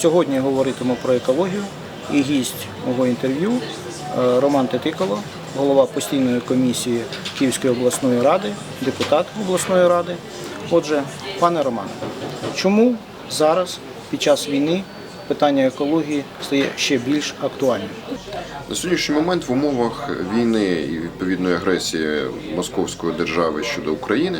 Сьогодні говоритиму про екологію і гість мого інтерв'ю е, Роман Тетикало, голова постійної комісії Київської обласної ради, депутат обласної ради. Отже, пане Романе, чому зараз під час війни питання екології стає ще більш актуальним? На сьогоднішній момент в умовах війни і відповідної агресії московської держави щодо України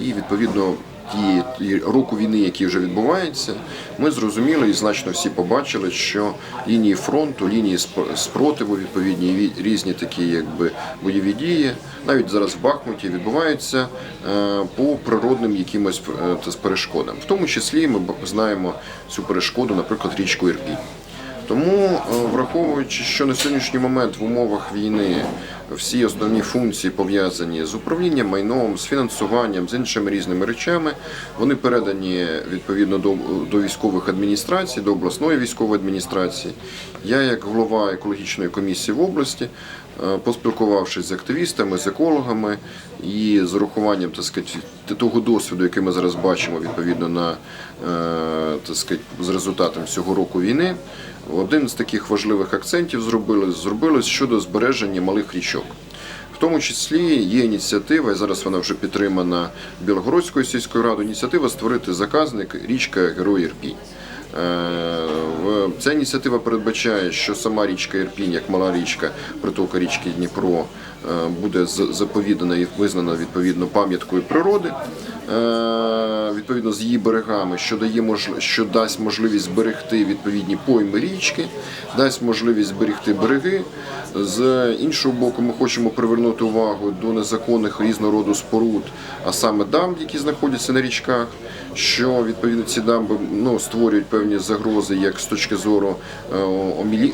і відповідно тієї року війни, який вже відбувається, ми зрозуміли і значно всі побачили, що лінії фронту, лінії спротиву, відповідні різні такі якби бойові дії, навіть зараз в Бахмуті відбуваються е, по природним якимось е, перешкодам. В тому числі ми знаємо цю перешкоду, наприклад, річку Ірпінь. Тому, е, враховуючи, що на сьогоднішній момент в умовах війни всі основні функції пов'язані з управлінням майном, з фінансуванням, з іншими різними речами, вони передані відповідно до, до військових адміністрацій, до обласної військової адміністрації. Я, як голова екологічної комісії в області, поспілкувавшись з активістами, з екологами і з урахуванням так сказати, того досвіду, який ми зараз бачимо відповідно на е, так сказати, з результатом цього року війни. Один з таких важливих акцентів зробили, зробили щодо збереження малих річок. В тому числі є ініціатива, і зараз вона вже підтримана Білогородською сільською радою, ініціатива створити заказник річка Герой Ірпінь. Е, Ця ініціатива передбачає, що сама річка Ірпінь, як мала річка, притока річки Дніпро, е, буде заповідана і визнана відповідно пам'яткою природи, відповідно з її берегами, що дає що дасть можливість зберегти відповідні пойми річки, дасть можливість зберегти береги. З іншого боку, ми хочемо привернути увагу до незаконних різного роду споруд, а саме дамб, які знаходяться на річках, що відповідно ці дамби ну, створюють певні загрози як з точки зору е,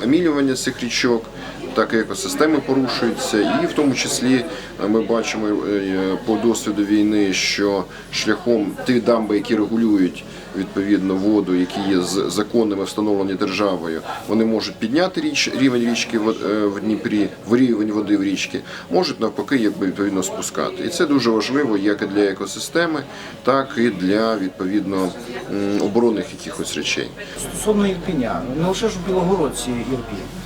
омілювання цих річок, так екосистеми порушуються, і в тому числі е, ми бачимо е, по досвіду війни, що шляхом ті дамби, які регулюють відповідно воду, які є законними встановлені державою, вони можуть підняти річ рівень річки в, е, в Дніпрі, в рівень води в річці, можуть навпаки, якби відповідно спускати. І це дуже важливо як і для екосистеми, так і для відповідно оборонних якихось речей. Стосовно Ірпіня, не лише ж в Білогородці Ірпінь.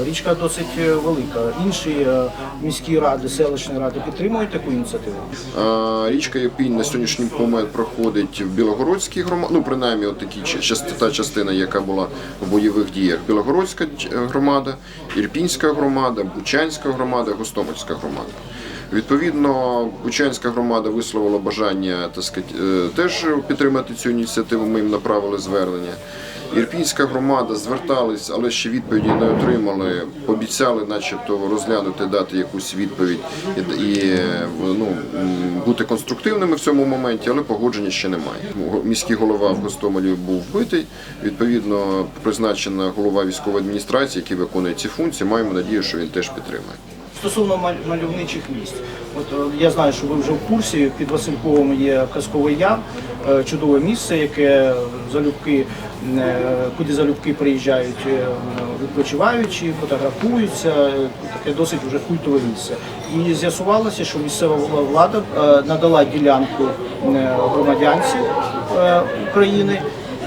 Е, Річка досить е, велика. Інші е, міські ради, селищні ради підтримують таку ініціативу. Річка Япінь на сьогоднішній момент проходить в Білогородській громаді, ну принаймні от такі та частина, яка була в бойових діях. Білогородська громада, Ірпінська громада, Бучанська громада, Гостомельська громада. Відповідно, Бучанська громада висловила бажання так сказати, е, теж підтримати цю ініціативу. Ми їм направили звернення. Ірпінська громада звертались, але ще відповіді не отримали. Пообіцяли, начебто, розглянути, дати якусь відповідь і ну, бути конструктивними в цьому моменті, але погодження ще немає. Міський голова в Гостомелі був вбитий. Відповідно, призначена голова військової адміністрації, який виконує ці функції. Маємо надію, що він теж підтримає. Стосовно маль- мальовничих місць, от е, я знаю, що ви вже в курсі. Під Васильковим є Казковий Яр, е, чудове місце, яке залюбки, е, куди залюбки приїжджають відпочиваючі, фотографуються. Таке досить вже культове місце. І з'ясувалося, що місцева влада надала ділянку громадянці України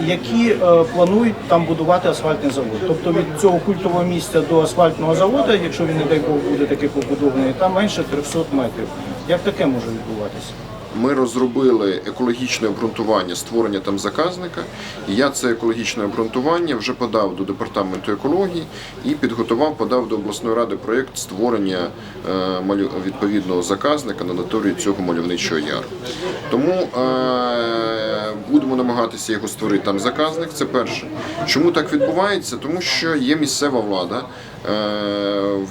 які е, планують там будувати асфальтний завод. Тобто від цього культового місця до асфальтного заводу, якщо він не дай Бог буде таки побудований, там менше 300 метрів. Як таке може відбуватися? Ми розробили екологічне обґрунтування створення там заказника. Я це екологічне обґрунтування вже подав до департаменту екології і підготував, подав до обласної ради проєкт створення е, відповідного заказника на території цього мальовничого яру. Тому е, будемо намагатися його створити там заказник. Це перше. Чому так відбувається? Тому що є місцева влада, е,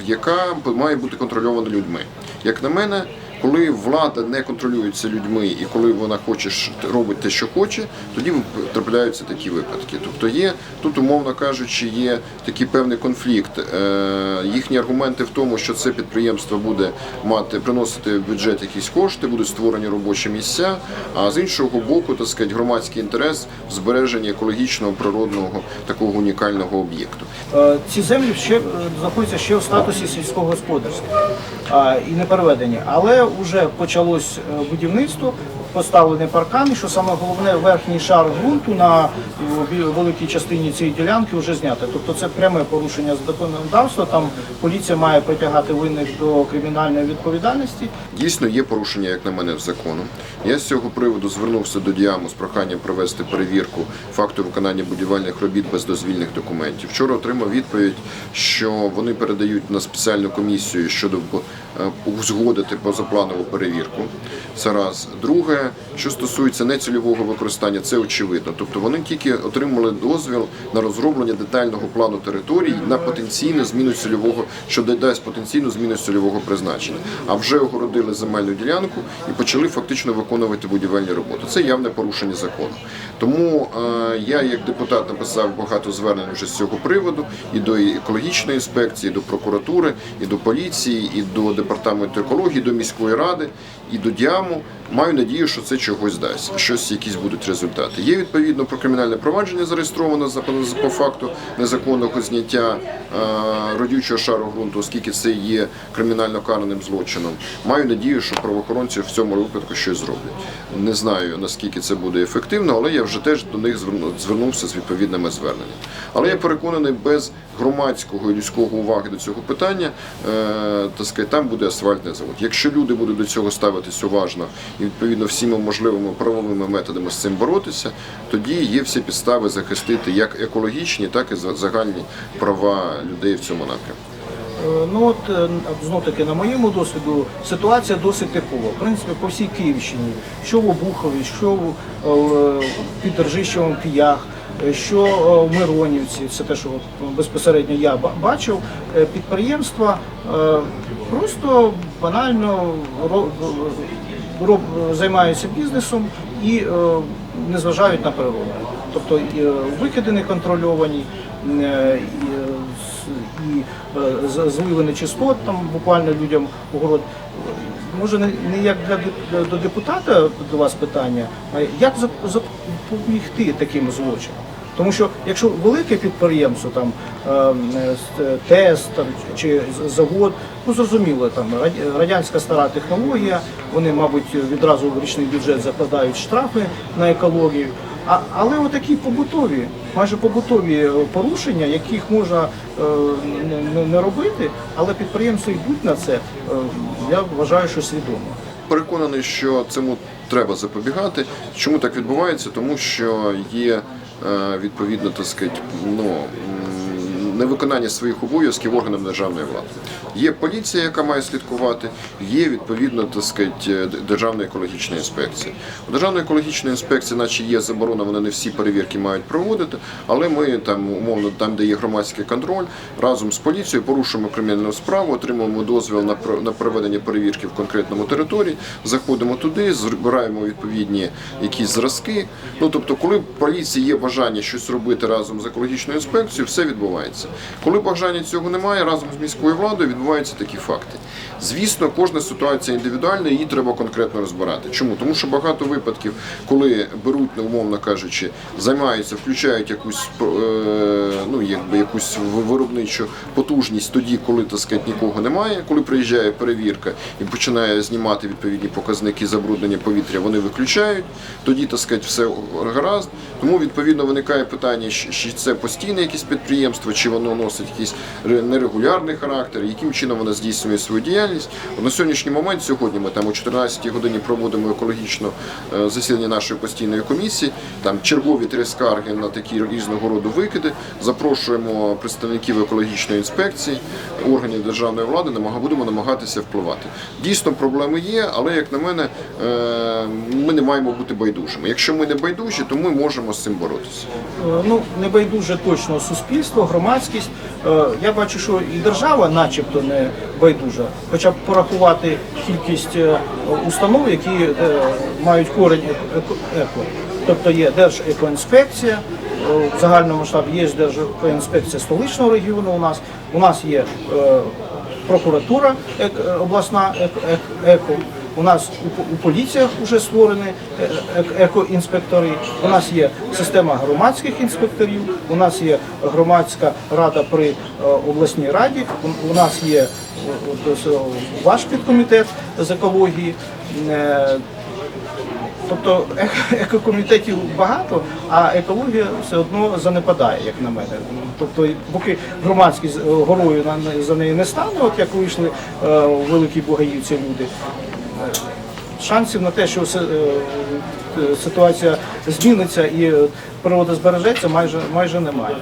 яка має бути контрольована людьми. Як на мене, коли влада не контролюється людьми і коли вона хоче робить те, що хоче, тоді трапляються такі випадки. Тобто є тут, умовно кажучи, є такий певний конфлікт. Е, Їхні аргументи в тому, що це підприємство буде мати приносити в бюджет якісь кошти, будуть створені робочі місця. А з іншого боку, так сказати, громадський інтерес в збереженні екологічного природного такого унікального об'єкту. Е, Ці землі ще е, знаходяться ще в статусі сільськогосподарських і не переведені. Але вже почалось е, будівництво поставлений паркан, і що саме головне, верхній шар ґрунту на великій частині цієї ділянки вже знято. Тобто це пряме порушення законодавства. Там поліція має притягати винних до кримінальної відповідальності. Дійсно є порушення, як на мене, в закону. Я з цього приводу звернувся до Діаму з проханням провести перевірку факту виконання будівельних робіт без дозвільних документів. Вчора отримав відповідь, що вони передають на спеціальну комісію щодо е, узгодити позапланову перевірку. Це раз. Друге, що стосується нецільового використання, це очевидно. Тобто вони тільки отримали дозвіл на розроблення детального плану територій на потенційну зміну цільового, що дасть потенційну зміну цільового призначення. А вже огородили земельну ділянку і почали фактично виконувати будівельні роботи. Це явне порушення закону. Тому е, я, як депутат, написав багато звернень вже з цього приводу і до екологічної інспекції, і до прокуратури, і до поліції, і до департаменту екології, і до міської ради, і до діаму. Маю надію, що це чогось дасть, щось якісь будуть результати. Є відповідно про кримінальне провадження зареєстровано за по факту незаконного зняття е, родючого шару ґрунту, оскільки це є кримінально караним злочином. Маю надію, що правоохоронці в цьому випадку щось зроблять. Не знаю наскільки це буде ефективно, але я вже теж до них звернувся з відповідними зверненнями. Але я переконаний, без громадського і людського уваги до цього питання, е, так сказати, там буде асфальтний завод. Якщо люди будуть до цього ставитись уважно і відповідно всіма можливими правовими методами з цим боротися, тоді є всі підстави захистити як екологічні, так і за- загальні права людей в цьому напрямку. Е, Ну от е, знов таки на моєму досвіду ситуація досить типова. В принципі, по всій Київщині, що в Обухові, що в е, під Ржищевом Піях, що в Миронівці, це те, що безпосередньо я бачив, підприємства просто банально роб- займаються бізнесом і е, не зважають на природу. Тобто е, викиди не контрольовані, е, і, е, з- і е, зливи нечистот там буквально людям у город. Може, не, не як для, до депутата до вас питання, а як запобігти таким злочинам? Тому що якщо велике підприємство, там е, е, ТЕС там, чи завод, ну зрозуміло, там радянська стара технологія, вони, мабуть, відразу в річний бюджет закладають штрафи на екологію. А, але отакі побутові, майже побутові е, порушення, яких можна е, не, не- робити, але підприємства йдуть на це, е, я вважаю, що свідомо. Переконаний, що цьому треба запобігати. Чому так відбувається? Тому що є е, відповідно так сказати, ну, невиконання своїх обов'язків органам державної влади. Є поліція, яка має слідкувати, є відповідно так сказати, е, Державна екологічна інспекція. У Державної екологічної інспекції, наче є заборона, вони не всі перевірки мають проводити, але ми там умовно, там, де є громадський контроль, разом з поліцією порушуємо кримінальну справу, отримуємо дозвіл на на проведення перевірки в конкретному території, заходимо туди, збираємо відповідні якісь зразки. Ну тобто, коли в поліції є бажання щось робити разом з екологічною інспекцією, все відбувається. Коли бажання цього немає, разом з міською владою відбуваються такі факти. Звісно, кожна ситуація індивідуальна, її треба конкретно розбирати. Чому? Тому що багато випадків, коли беруть, ну, умовно кажучи, займаються, включають якусь е, ну якби якусь виробничу потужність тоді, коли так сказати, нікого немає. Коли приїжджає перевірка і починає знімати відповідні показники забруднення повітря, вони виключають. Тоді так сказати, все гаразд. Тому відповідно виникає питання, чи це постійне якесь підприємство, чи воно носить якийсь нерегулярний характер, яким чином воно здійснює свою діяльність. На сьогоднішній момент, сьогодні ми там о 14-й годині проводимо екологічне засідання нашої постійної комісії. Там чергові три скарги на такі різного роду викиди. Запрошуємо представників екологічної інспекції, органів державної влади, будемо намагатися впливати. Дійсно, проблеми є, але як на мене, е, ми не маємо бути байдужими. Якщо ми не байдужі, то ми можемо з цим боротися. Е, ну не байдуже точно суспільство, громадськість. Е, Я бачу, що і держава, начебто, не байдужа, хоча б порахувати кількість е, установ, які е, мають корень еко-. Тобто є Держекоінспекція, в загальному масштабі є Держекоінспекція столичного регіону. У нас у нас є прокуратура обласна ек- ек- еко. У нас у, поліціях вже створені е, екоінспектори. У нас є система громадських інспекторів. У нас є громадська рада при е, обласній раді. У, нас є е, е, ваш підкомітет з екології. Е, Тобто екокомітетів багато, а екологія все одно занепадає, як на мене. Тобто, поки громадськість е, горою за неї не стане, от як вийшли е, великі Бугаївці люди, е, шансів на те, що е, е, ситуація зміниться і е, природа збережеться, майже майже немає.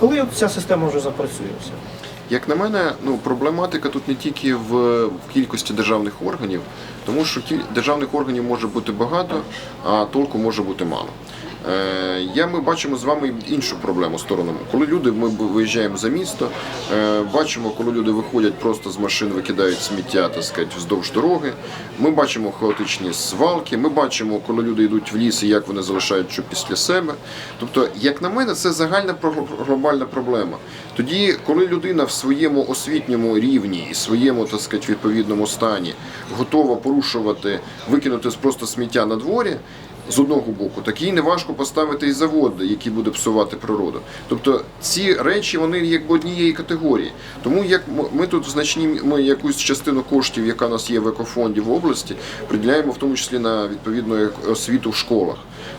Коли ця система вже запрацює? Як на мене, ну проблематика тут не тільки в, кількості державних органів, тому що державних органів може бути багато, а толку може бути мало. Е, я, ми бачимо з вами іншу проблему сторону. Коли люди, ми виїжджаємо за місто, е, бачимо, коли люди виходять просто з машин, викидають сміття, так сказати, вздовж дороги. Ми бачимо хаотичні свалки, ми бачимо, коли люди йдуть в ліс і як вони залишають що після себе. Тобто, як на мене, це загальна глобальна проблема. Тоді, коли людина в своєму освітньому рівні і своєму, так сказати, відповідному стані готова порушувати, викинути просто сміття на дворі. З одного боку, так їй не важко поставити і завод, який буде псувати природу. Тобто ці речі вони якби однієї категорії. Тому як ми тут м- ми якусь частину коштів, яка у нас є в екофонді в області, приділяємо в тому числі на відповідну освіту в школах.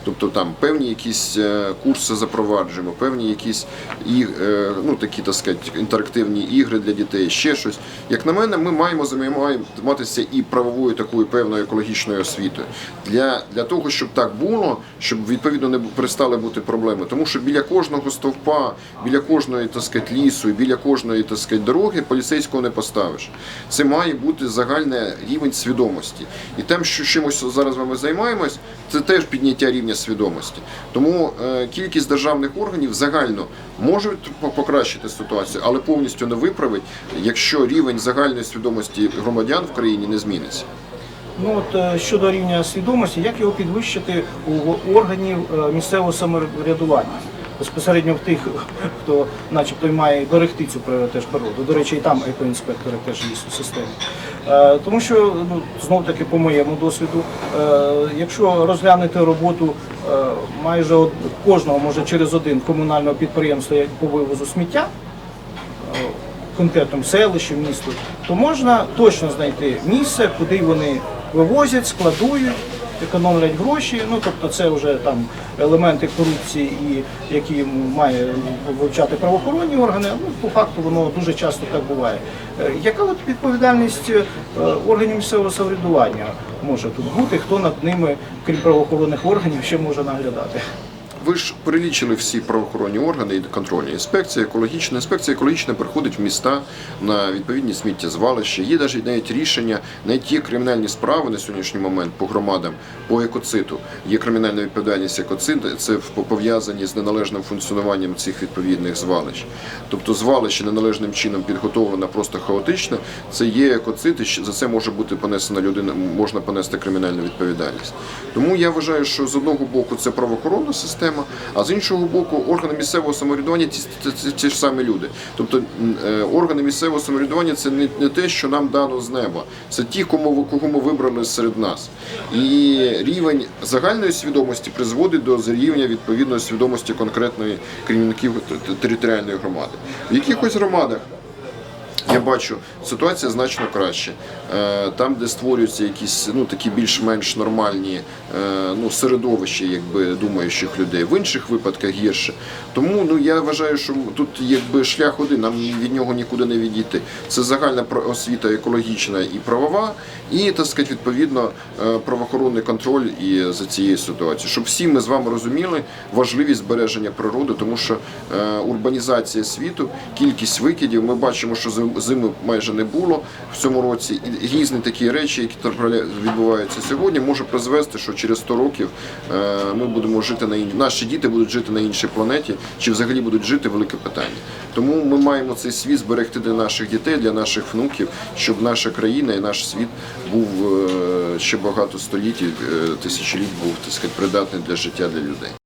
Тобто там певні якісь е, курси запроваджуємо, певні якісь і, е, ну, такі, так сказати, інтерактивні ігри для дітей, ще щось. Як на мене, ми маємо займатися і правовою такою певною екологічною освітою для, для того, щоб так було, щоб відповідно не перестали бути проблеми. Тому що біля кожного стовпа, біля кожної так сказати, лісу, біля кожної так сказати, дороги поліцейського не поставиш. Це має бути загальний рівень свідомості. І тим, що чимось зараз вами займаємось, це теж підняття рівня свідомості. Тому е, кількість державних органів загально може покращити ситуацію, але повністю не виправить, якщо рівень загальної свідомості громадян в країні не зміниться. Ну от е, щодо рівня свідомості, як його підвищити у органів е, місцевого самоврядування? Безпосередньо в тих, хто начебто має берегти цю теж природу. До речі, і там екоінспектори теж є у системі. Е, Тому що, ну, знов таки, по моєму досвіду, е, якщо розглянути роботу е, майже кожного, може через один комунального підприємства по вивозу сміття, конкретному селищі, місту, то можна точно знайти місце, куди вони вивозять, складують, економлять гроші. Ну тобто це вже там елементи корупції, і які має вивчати правоохоронні органи. Ну по факту воно дуже часто так буває. Е, Яка от відповідальність е, органів місцевого самоврядування може тут бути? Хто над ними, крім правоохоронних органів, ще може наглядати? Ви ж перелічили всі правоохоронні органи і контрольні інспекції, екологічна інспекція екологічна приходить в міста на відповідні сміттєзвалища. Є навіть навіть рішення, навіть є кримінальні справи на сьогоднішній момент по громадам, по екоциту. Є кримінальна відповідальність екоциту, це пов'язані з неналежним функціонуванням цих відповідних звалищ. Тобто звалище неналежним чином підготовлено просто хаотично. Це є екоцит, і за це може бути понесена людина, можна понести кримінальну відповідальність. Тому я вважаю, що з одного боку це правоохоронна система, а з іншого боку, органи місцевого самоврядування ті, ж самі люди. Тобто е, органи місцевого самоврядування це не, те, що нам дано з неба, це ті, кому кого ми вибрали серед нас. І рівень загальної свідомості призводить до рівня відповідної свідомості конкретної керівників територіальної громади. В якихось громадах я бачу, ситуація значно краще. Е, Там, де створюються якісь ну такі більш-менш нормальні е, ну, середовища, якби думаючих людей, в інших випадках гірше. Тому ну я вважаю, що тут якби шлях один, нам від нього нікуди не відійти. Це загальна освіта екологічна і правова, і так сказати, відповідно е, правоохоронний контроль і за цією ситуацією, щоб всі ми з вами розуміли важливість збереження природи, тому що урбанізація світу, кількість викидів, ми бачимо, що зими майже не було в цьому році. І різні такі речі, які відбуваються сьогодні, може призвести, що через 100 років е, ми будемо жити на ін... наші діти будуть жити на іншій планеті, чи взагалі будуть жити велике питання. Тому ми маємо цей світ зберегти для наших дітей, для наших внуків, щоб наша країна і наш світ був е, ще багато століть, е, тисячоліть був так сказати, придатний для життя для людей.